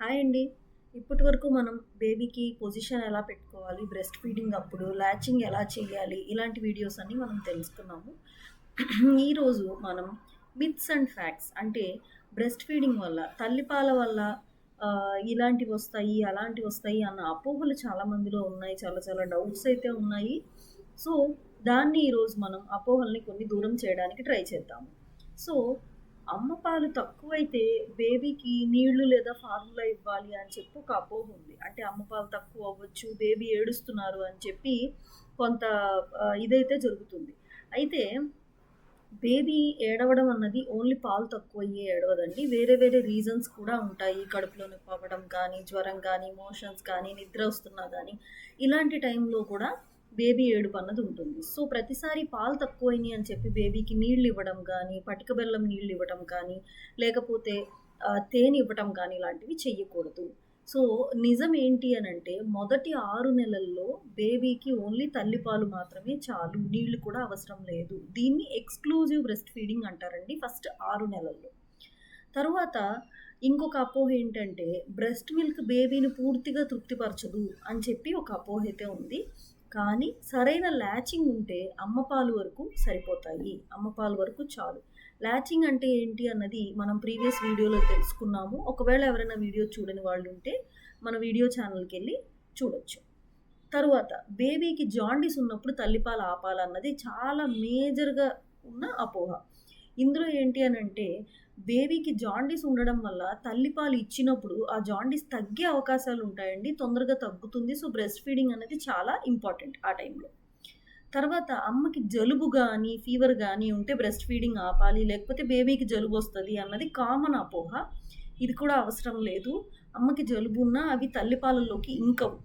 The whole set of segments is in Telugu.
హాయ్ అండి. ఇప్పటి వరకు మనం బేబీకి పొజిషన్ ఎలా పెట్టుకోవాలి బ్రెస్ట్ ఫీడింగ్ అప్పుడు ల్యాచింగ్ ఎలా చేయాలి ఇలాంటి వీడియోస్ అన్ని మనం తెలుసుకున్నాము. ఈరోజు మనం మిత్స్ అండ్ ఫ్యాక్ట్స్ అంటే బ్రెస్ట్ ఫీడింగ్ వల్ల తల్లిపాల వల్ల ఇలాంటివి వస్తాయి అలాంటివి వస్తాయి అన్న అపోహలు చాలా మందిలో ఉన్నాయి చాలా చాలా డౌట్స్ అయితే ఉన్నాయి. సో దాన్ని ఈరోజు మనం అపోహల్ని కొన్ని దూరం చేయడానికి ట్రై చేద్దాము. సో అమ్మ పాలు తక్కువైతే బేబీకి నీళ్ళు లేదా ఫార్ములా ఇవ్వాలి అని చెప్పి ఒక అపోహ ఉంది. అంటే అమ్మ పాలు తక్కువ అవ్వచ్చు బేబీ ఏడుస్తున్నారు అని చెప్పి కొంత ఇదైతే జరుగుతుంది. అయితే బేబీ ఏడవడం అన్నది ఓన్లీ పాలు తక్కువ అయ్యే ఏడవదండి. వేరే వేరే రీజన్స్ కూడా ఉంటాయి. కడుపులో నొప్పి అవ్వడం కానీ జ్వరం కానీ మోషన్స్ కానీ నిద్ర వస్తున్నా కానీ ఇలాంటి టైంలో కూడా బేబీ ఏడుపు అన్నది ఉంటుంది. సో ప్రతిసారి పాలు తక్కువైనాయి అని చెప్పి బేబీకి నీళ్ళు ఇవ్వడం కానీ పటిక బెల్లం నీళ్ళు ఇవ్వడం కానీ లేకపోతే తేనె ఇవ్వటం కానీ ఇలాంటివి చెయ్యకూడదు. సో నిజం ఏంటి అని అంటే మొదటి ఆరు నెలల్లో బేబీకి ఓన్లీ తల్లిపాలు మాత్రమే చాలు. నీళ్ళు కూడా అవసరం లేదు. దీన్ని ఎక్స్క్లూజివ్ బ్రెస్ట్ ఫీడింగ్ అంటారండి ఫస్ట్ ఆరు నెలల్లో. తరువాత ఇంకొక అపోహ ఏంటంటే బ్రెస్ట్ మిల్క్ బేబీని పూర్తిగా తృప్తిపరచదు అని చెప్పి ఒక అపోహ అయితే ఉంది. కానీ సరైన ల్యాచింగ్ ఉంటే అమ్మ పాలు వరకు సరిపోతాయి. అమ్మ పాలు వరకు చాలు. ల్యాచింగ్ అంటే ఏంటి అన్నది మనం ప్రీవియస్ వీడియోలో తెలుసుకున్నాము. ఒకవేళ ఎవరైనా వీడియో చూడని వాళ్ళు ఉంటే మన వీడియో ఛానల్కి వెళ్ళి చూడొచ్చు. తరువాత బేబీకి జాండీస్ ఉన్నప్పుడు తల్లిపాలు ఆపాలన్నది చాలా మేజర్గా ఉన్న అపోహ. ఇందులో ఏంటి అని అంటే బేబీకి జాండీస్ ఉండడం వల్ల తల్లిపాలు ఇచ్చినప్పుడు ఆ జాండీస్ తగ్గే అవకాశాలు ఉంటాయండి. తొందరగా తగ్గుతుంది. సో బ్రెస్ట్ ఫీడింగ్ అనేది చాలా ఇంపార్టెంట్ ఆ టైంలో. తర్వాత అమ్మకి జలుబు కానీ ఫీవర్ కానీ ఉంటే బ్రెస్ట్ ఫీడింగ్ ఆపాలి. లేకపోతే బేబీకి జలుబు వస్తుంది అన్నది కామన్ అపోహ. ఇది కూడా అవసరం లేదు. అమ్మకి జలుబు ఉన్నా అవి తల్లిపాలల్లోకి ఇంకవు.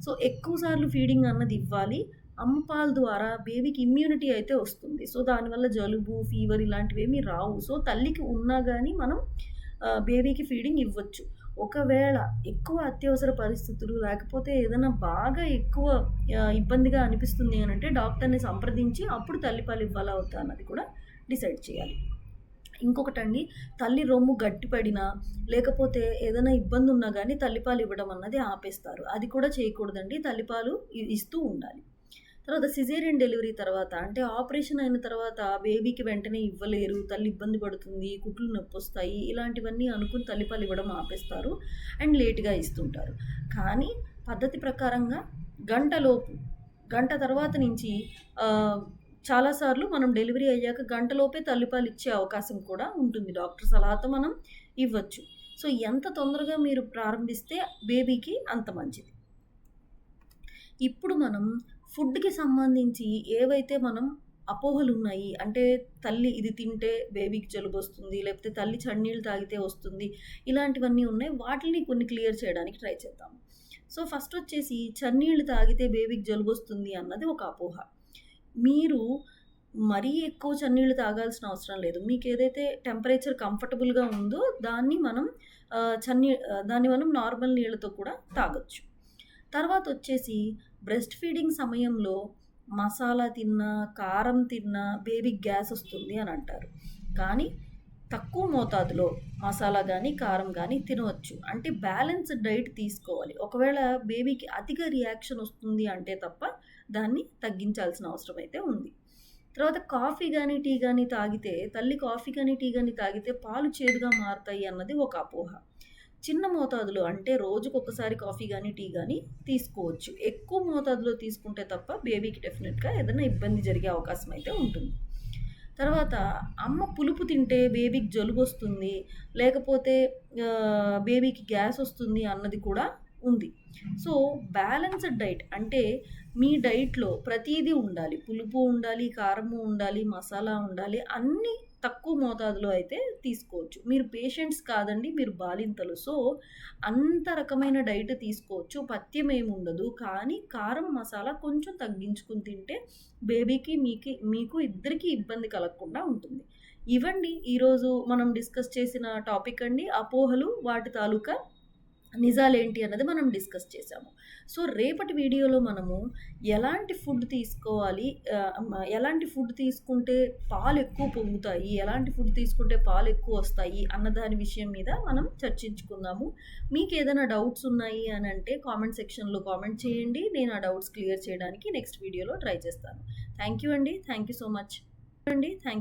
సో ఎక్కువ సార్లు ఫీడింగ్ అన్నది ఇవ్వాలి. అమ్మపాల ద్వారా బేబీకి ఇమ్యూనిటీ అయితే వస్తుంది. సో దానివల్ల జలుబు ఫీవర్ ఇలాంటివి ఏమీ రావు. సో తల్లికి ఉన్నా కానీ మనం బేబీకి ఫీడింగ్ ఇవ్వచ్చు. ఒకవేళ ఎక్కువ అత్యవసర పరిస్థితులు లేకపోతే ఏదైనా బాగా ఎక్కువ ఇబ్బందిగా అనిపిస్తుంది అని అంటే డాక్టర్ని సంప్రదించి అప్పుడు తల్లిపాలు ఇవ్వాలా అవుతా అన్నది కూడా డిసైడ్ చేయాలి. ఇంకొకటండి తల్లి రొమ్ము గట్టిపడినా లేకపోతే ఏదైనా ఇబ్బంది ఉన్నా కానీ తల్లిపాలు ఇవ్వడం అన్నది ఆపేస్తారు. అది కూడా చేయకూడదండి. తల్లిపాలు ఇ- ఇస్తూ ఉండాలి. తర్వాత సిజేరియన్ డెలివరీ తర్వాత అంటే ఆపరేషన్ అయిన తర్వాత బేబీకి వెంటనే ఇవ్వలేరు తల్లి ఇబ్బంది పడుతుంది కుట్లు నొప్పి వస్తాయి ఇలాంటివన్నీ అనుకుని తల్లిపాలు ఇవ్వడం ఆపేస్తారు అండ్ లేట్గా ఇస్తుంటారు. కానీ పద్ధతి ప్రకారంగా గంటలోపు గంట తర్వాత నుంచి చాలాసార్లు మనం డెలివరీ అయ్యాక గంటలోపే తల్లిపాలు ఇచ్చే అవకాశం కూడా ఉంటుంది. డాక్టర్ సలహాతో మనం ఇవ్వచ్చు. సో ఎంత తొందరగా మీరు ప్రారంభిస్తే బేబీకి అంత మంచిది. ఇప్పుడు మనం ఫుడ్కి సంబంధించి ఏవైతే మనం అపోహలు ఉన్నాయి అంటే తల్లి ఇది తింటే బేబీకి జలుబు వస్తుంది లేకపోతే తల్లి చన్నీళ్ళు తాగితే వస్తుంది ఇలాంటివన్నీ ఉన్నాయి వాటిని కొన్ని క్లియర్ చేయడానికి ట్రై చేద్దాం. సో ఫస్ట్ వచ్చేసి చన్నీళ్ళు తాగితే బేబీకి జలుబు వస్తుంది అన్నది ఒక అపోహ. మీరు మరీ ఎక్కువ చన్నీళ్ళు తాగాల్సిన అవసరం లేదు. మీకు ఏదైతే టెంపరేచర్ కంఫర్టబుల్గా ఉందో దాన్ని మనం చన్నీ దాన్ని మనం నార్మల్ నీళ్ళతో కూడా తాగొచ్చు. తర్వాత వచ్చేసి బ్రెస్ట్ ఫీడింగ్ సమయంలో మసాలా తిన్నా కారం తిన్నా బేబీకి గ్యాస్ వస్తుంది అని అంటారు. కానీ తక్కువ మోతాదులో మసాలా కానీ కారం కానీ తినవచ్చు. అంటే బ్యాలెన్స్డ్ డైట్ తీసుకోవాలి. ఒకవేళ బేబీకి అధిక రియాక్షన్ వస్తుంది అంటే తప్ప దాన్ని తగ్గించాల్సిన అవసరం అయితే ఉంది. తర్వాత కాఫీ కానీ టీ కానీ తాగితే తల్లి కాఫీ కానీ టీ కానీ తాగితే పాలు చేదుగా మారుతాయి అన్నది ఒక అపోహ. చిన్న మోతాదులో అంటే రోజుకు ఒకసారి కాఫీ కానీ టీ కానీ తీసుకోవచ్చు. ఎక్కువ మోతాదులో తీసుకుంటే తప్ప బేబీకి డెఫినెట్గా ఏదైనా ఇబ్బంది జరిగే అవకాశం అయితే ఉంటుంది. తర్వాత అమ్మ పులుపు తింటే బేబీకి జలుబు వస్తుంది లేకపోతే బేబీకి గ్యాస్ వస్తుంది అన్నది కూడా ఉంది. సో బ్యాలెన్స్డ్ డైట్ అంటే మీ డైట్లో ప్రతిదీ ఉండాలి. పులుపు ఉండాలి కారము ఉండాలి మసాలా ఉండాలి అన్నీ తక్కువ మోతాదులో అయితే తీసుకోవచ్చు. మీరు పేషెంట్స్ కాదండి మీరు బాలింతలు. సో అంత రకమైన డైట్ తీసుకోవచ్చు. పథ్యం ఏమి ఉండదు. కానీ కారం మసాలా కొంచెం తగ్గించుకుని తింటే బేబీకి మీకు మీకు ఇద్దరికీ ఇబ్బంది కలగకుండా ఉంటుంది. ఇవండి ఈరోజు మనం డిస్కస్ చేసిన టాపిక్ అండి అపోహలు వాటి తాలూకా నిజాలేంటి అన్నది మనం డిస్కస్ చేసాము సో రేపటి వీడియోలో మనము ఎలాంటి ఫుడ్ తీసుకోవాలి ఎలాంటి ఫుడ్ తీసుకుంటే పాలు ఎక్కువ పొంగుతాయి ఎలాంటి ఫుడ్ తీసుకుంటే పాలు ఎక్కువ వస్తాయి అన్న దాని విషయం మీద మనం చర్చించుకుందాము. మీకు ఏదైనా డౌట్స్ ఉన్నాయి అని అంటే కామెంట్ సెక్షన్లో కామెంట్ చేయండి. నేను ఆ డౌట్స్ క్లియర్ చేయడానికి నెక్స్ట్ వీడియోలో ట్రై చేస్తాను. థ్యాంక్ యూ అండి. Thank you so much. అండి. Thank you.